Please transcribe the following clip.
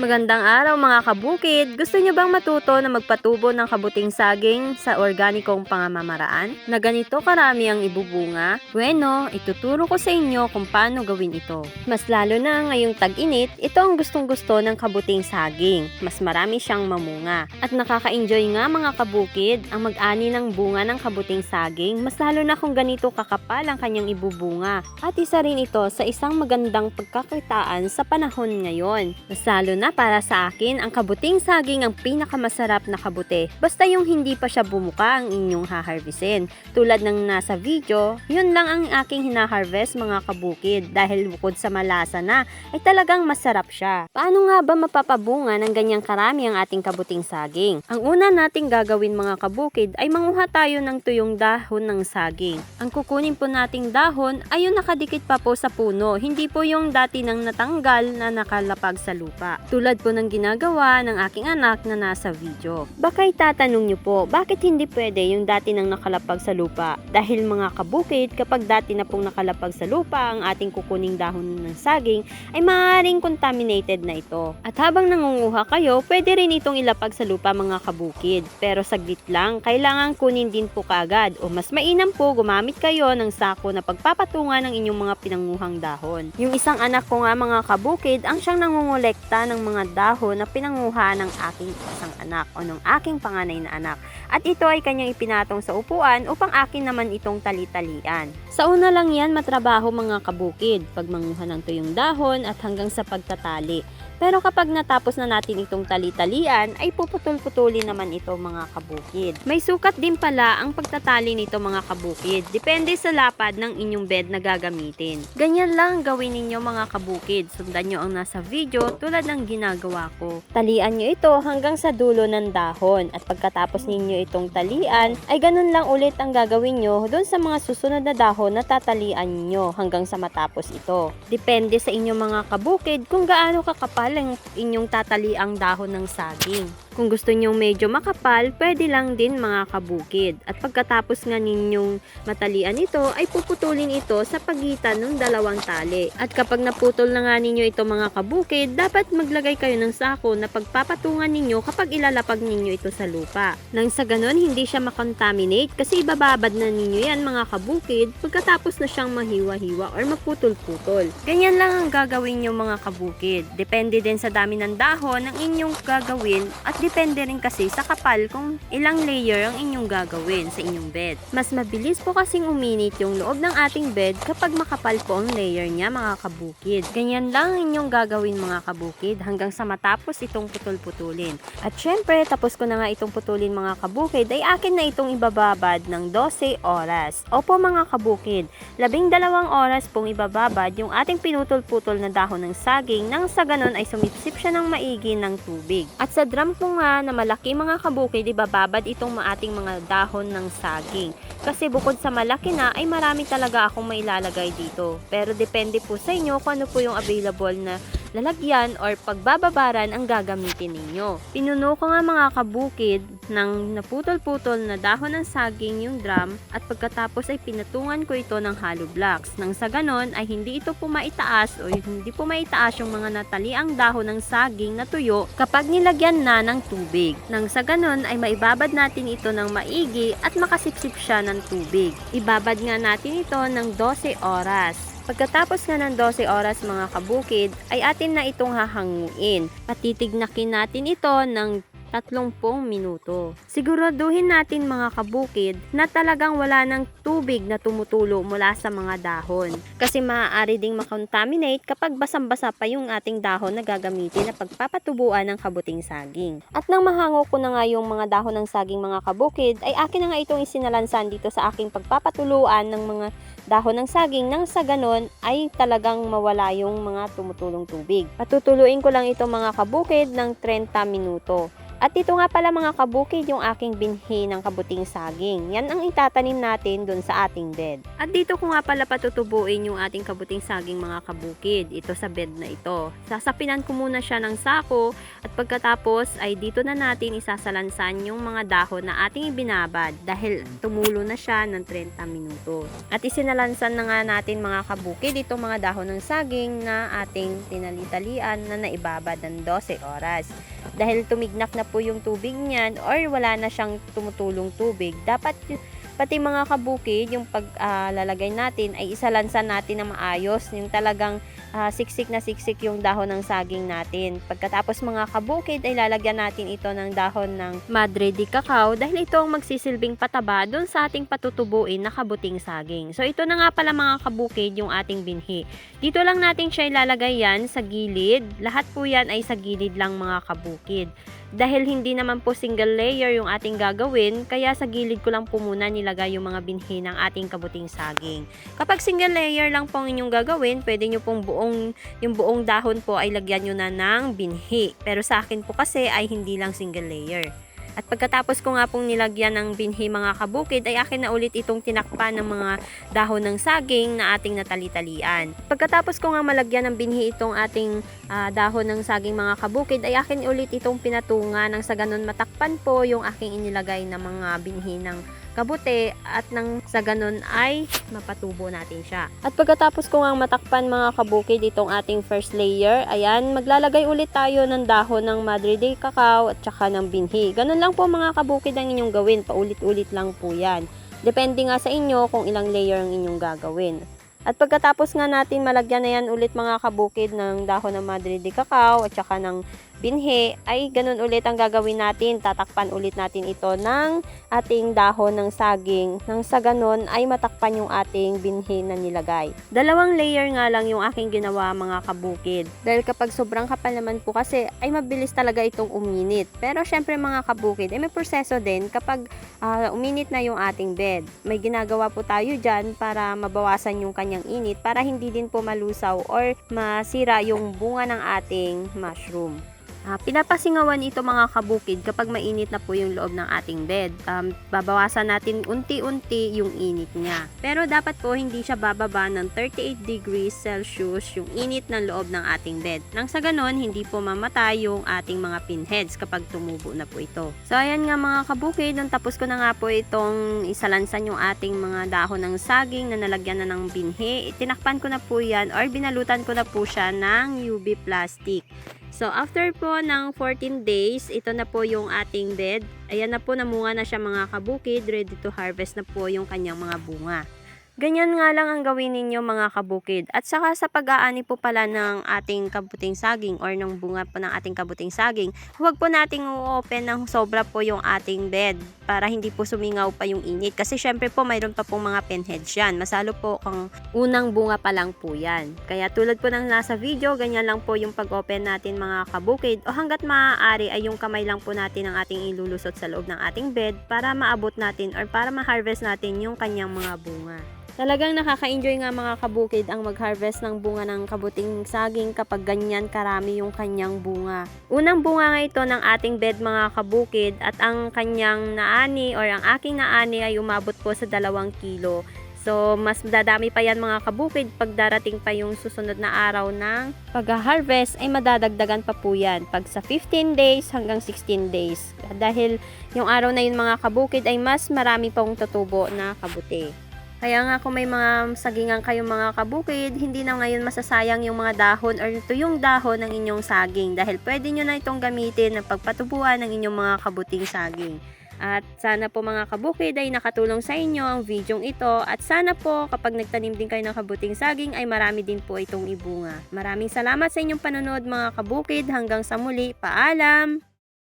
Magandang araw mga kabukid! Gusto nyo bang matuto na magpatubo ng kabuting saging sa organikong pangamamaraan? Na ganito karami ang ibubunga? Bueno, ituturo ko sa inyo kung paano gawin ito. Mas lalo na ngayong tag-init, ito ang gustong gusto ng kabuting saging. Mas marami siyang mamunga. At nakaka-enjoy nga mga kabukid ang mag-ani ng bunga ng kabuting saging, mas lalo na kung ganito kakapal ang kanyang ibubunga. At isa rin ito sa isang magandang pagkakitaan sa panahon ngayon. Mas lalo na para sa akin, ang kabuting saging ang pinakamasarap na kabute. Basta yung hindi pa siya bumuka ang inyong haharvestin. Tulad ng nasa video, yun lang ang aking hinaharvest mga kabukid dahil bukod sa malasa na, ay talagang masarap siya. Paano nga ba mapapabunga ng ganyang karami ang ating kabuting saging? Ang una nating gagawin mga kabukid ay manguha tayo ng tuyong dahon ng saging. Ang kukunin po nating dahon ay yung nakadikit pa po sa puno, hindi po yung dati nang natanggal na nakalapag sa lupa. Tulad po ng ginagawa ng aking anak na nasa video. Baka itatanong nyo po, bakit hindi pwede yung dati nang nakalapag sa lupa? Dahil mga kabukid, kapag dati na pong nakalapag sa lupa ang ating kukuning dahon ng saging, ay maaaring contaminated na ito. At habang nangunguha kayo, pwede rin itong ilapag sa lupa mga kabukid. Pero saglit lang, kailangan kunin din po kaagad o mas mainam po gumamit kayo ng sako na pagpapatungan ng inyong mga pinanguhang dahon. Yung isang anak ko nga mga kabukid, ang siyang nangungulekta ng mga dahon na pinanguha ng aking isang anak o ng aking panganay na anak. At ito ay kanyang ipinatong sa upuan upang akin naman itong tali-talian. Sa una lang yan matrabaho mga kabukid, pagmanguha ng tuyong dahon at hanggang sa pagtatali. Pero kapag natapos na natin itong tali-talian, ay puputol-putulin naman ito mga kabukid. May sukat din pala ang pagtatali nito mga kabukid. Depende sa lapad ng inyong bed na gagamitin. Ganyan lang gawin ninyo mga kabukid. Sundan nyo ang nasa video tulad ng ginagawa ko. Talian nyo ito hanggang sa dulo ng dahon. At pagkatapos ninyo itong talian, ay ganun lang ulit ang gagawin nyo doon sa mga susunod na dahon na tatalian nyo hanggang sa matapos ito. Depende sa inyong mga kabukid kung gaano kakapal ang inyong tatali ang dahon ng saging. Kung gusto nyong medyo makapal, pwede lang din mga kabukid. At pagkatapos nga ninyong matalian ito, ay puputulin ito sa pagitan ng dalawang tali. At kapag naputol na nga ninyo ito mga kabukid, dapat maglagay kayo ng sako na pagpapatungan ninyo kapag ilalapag ninyo ito sa lupa. Nang sa ganon, hindi siya makontaminate kasi ibababad na ninyo yan mga kabukid pagkatapos na siyang mahiwa-hiwa or maputol-putol. Ganyan lang ang gagawin nyo mga kabukid. Depende din sa dami ng dahon ng inyong gagawin at depende rin kasi sa kapal kung ilang layer ang inyong gagawin sa inyong bed. Mas mabilis po kasing uminit yung loob ng ating bed kapag makapal po ang layer niya mga kabukid. Ganyan lang ang inyong gagawin mga kabukid hanggang sa matapos itong putol-putulin. At syempre, tapos ko na nga itong putulin mga kabukid, ay akin na itong ibababad ng 12 oras. Opo mga kabukid, labing dalawang oras pong ibababad yung ating pinutol-putol na dahon ng saging nang sa ganon ay sumipsip siya ng maigi ng tubig. At sa drum po nga na malaki mga kabukid, ibababad itong ating mga dahon ng saging. Kasi bukod sa malaki na, ay marami talaga akong mailalagay dito. Pero depende po sa inyo kung ano po yung available na lalagyan or pagbababaran ang gagamitin ninyo. Pinuno ko nga mga kabukid ng naputol-putol na dahon ng saging yung drum at pagkatapos ay pinatungan ko ito ng hollow blocks. Nang sa ganon ay hindi ito po maitaas o hindi po maitaas yung mga nataliang dahon ng saging na tuyo kapag nilagyan na ng tubig. Nang sa ganon ay maibabad natin ito ng maigi at makasipsip siya ng tubig. Ibabad nga natin ito ng 12 oras. Pagkatapos nga ng 12 oras mga kabukid, ay atin na itong hahanguin. Patitignakin natin ito ng 30 minuto. Siguraduhin natin mga kabukid na talagang wala ng tubig na tumutulo mula sa mga dahon. Kasi maaari ding makontaminate kapag basang-basa pa yung ating dahon na gagamitin na pagpapatubuan ng kabuting saging. At nang mahango ko na nga yung mga dahon ng saging mga kabukid, ay akin na nga itong isinalansan dito sa aking pagpapatuluan ng mga dahon ng saging nang sa ganon ay talagang mawala yung mga tumutulong tubig. Patutuluin ko lang ito mga kabukid ng 30 minuto. At ito nga pala mga kabukid yung aking binhi ng kabuting saging. Yan ang itatanim natin dun sa ating bed. At dito ko nga pala patutubuin yung ating kabuting saging mga kabukid. Ito sa bed na ito. Sasapinan ko muna siya ng sako At pagkatapos ay dito na natin isasalansan yung mga dahon na ating ibinabad dahil tumulo na siya ng 30 minuto. At isinalansan na nga natin mga kabukid itong mga dahon ng saging na ating tinalitalian na naibabad ng 12 oras. Dahil tumignak na po yung tubig niyan or wala na siyang tumutulong tubig, dapat pati mga kabukid, yung paglalagay natin ay isalansan natin na maayos, yung talagang ah, siksik na siksik yung dahon ng saging natin. Pagkatapos mga kabukid ay lalagyan natin ito ng dahon ng Madre de Cacao dahil ito ang magsisilbing pataba doon sa ating patutubuin na kabuting saging. So ito na nga pala mga kabukid yung ating binhi. Dito lang natin siya ilalagay yan sa gilid. Lahat po yan ay sa gilid lang mga kabukid. Dahil hindi naman po single layer yung ating gagawin, kaya sa gilid ko lang po muna nilagay yung mga binhi ng ating kabuting saging. Kapag single layer lang po ang inyong gagawin, pwede nyo pong buong, yung buong dahon po ay lagyan nyo na ng binhi. Pero sa akin po kasi ay hindi lang single layer. At pagkatapos ko nga pong nilagyan ng binhi mga kabukid, ay akin na ulit itong tinakpan ng mga dahon ng saging na ating natali-talian. Pagkatapos ko nga malagyan ng binhi itong ating ah, dahon ng saging mga kabukid, ay akin ulit itong pinatunga nang sa ganun matakpan po yung aking inilagay na mga binhi ng kabute at nang sa ganun ay mapatubo natin siya. At pagkatapos ko nga matakpan mga kabukid itong ating first layer, ayan, maglalagay ulit tayo ng dahon ng Madre de Cacao at saka ng binhi. Ganun lang po mga kabukid ang inyong gawin, paulit-ulit lang po yan. Depende nga sa inyo kung ilang layer ang inyong gagawin. At pagkatapos nga natin malagyan na yan ulit mga kabukid ng dahon ng Madre de Cacao at saka ng binhi, ay ganun ulit ang gagawin natin. Tatakpan ulit natin ito ng ating dahon ng saging. Nang sa ganun ay matakpan yung ating binhi na nilagay. Dalawang layer nga lang yung aking ginawa mga kabukid. Dahil kapag sobrang kapal naman po kasi ay mabilis talaga itong uminit. Pero syempre mga kabukid, ay may proseso din kapag ah, uminit na yung ating bed. May ginagawa po tayo dyan para mabawasan yung kanyang init para hindi din po malusaw or masira yung bunga ng ating mushroom. Ah, pinapasingawan ito mga kabukid kapag mainit na po yung loob ng ating bed. Um, babawasan natin unti-unti yung init niya. Pero dapat po hindi siya bababa ng 38 degrees Celsius yung init ng loob ng ating bed. Nang sa ganon, hindi po mamatay yung ating mga pinheads kapag tumubo na po ito. So ayan nga mga kabukid, nung tapos ko na nga po itong isalansan yung ating mga dahon ng saging na nalagyan na ng binhi. Tinakpan ko na po yan or binalutan ko na po siya ng UV plastic. So, after po ng 14 days, ito na po yung ating bed. Ayan na po, namunga na siya mga kabukid. Ready to harvest na po yung kanyang mga bunga. Ganyan nga lang ang gawin ninyo mga kabukid. At saka sa pag-aani po pala ng ating kabuting saging or ng bunga po ng ating kabuting saging, huwag po nating u-open ng sobra po yung ating bed para hindi po sumingaw pa yung init. Kasi syempre po mayroon pa pong mga pinheads yan. Masalo po kung unang bunga pa lang po yan. Kaya tulad po ng nasa video, ganyan lang po yung pag-open natin mga kabukid. O hanggat maaari ay yung kamay lang po natin ang ating ilulusot sa loob ng ating bed para maabot natin or para ma-harvest natin yung kanyang mga bunga. Talagang nakaka-enjoy nga mga kabukid ang mag-harvest ng bunga ng kabuting saging kapag ganyan karami yung kanyang bunga. Unang bunga nga ito ng ating bed mga kabukid at ang kanyang naani or ang aking naani ay umabot po sa dalawang kilo. So, mas dadami pa yan mga kabukid pag darating pa yung susunod na araw ng pag-harvest ay madadagdagan pa po yan pag sa 15 days hanggang 16 days. Dahil yung araw na yun mga kabukid ay mas marami pong tutubo na kabuti. Kaya nga kung may mga sagingan kayong mga kabukid, hindi na ngayon masasayang yung mga dahon or ito yung dahon ng inyong saging dahil pwede nyo na itong gamitin ng pagpatubuan ng inyong mga kabuting saging. At sana po mga kabukid ay nakatulong sa inyo ang videong ito at sana po kapag nagtanim din kayo ng kabuting saging ay marami din po itong ibunga. Maraming salamat sa inyong panonood mga kabukid. Hanggang sa muli, paalam!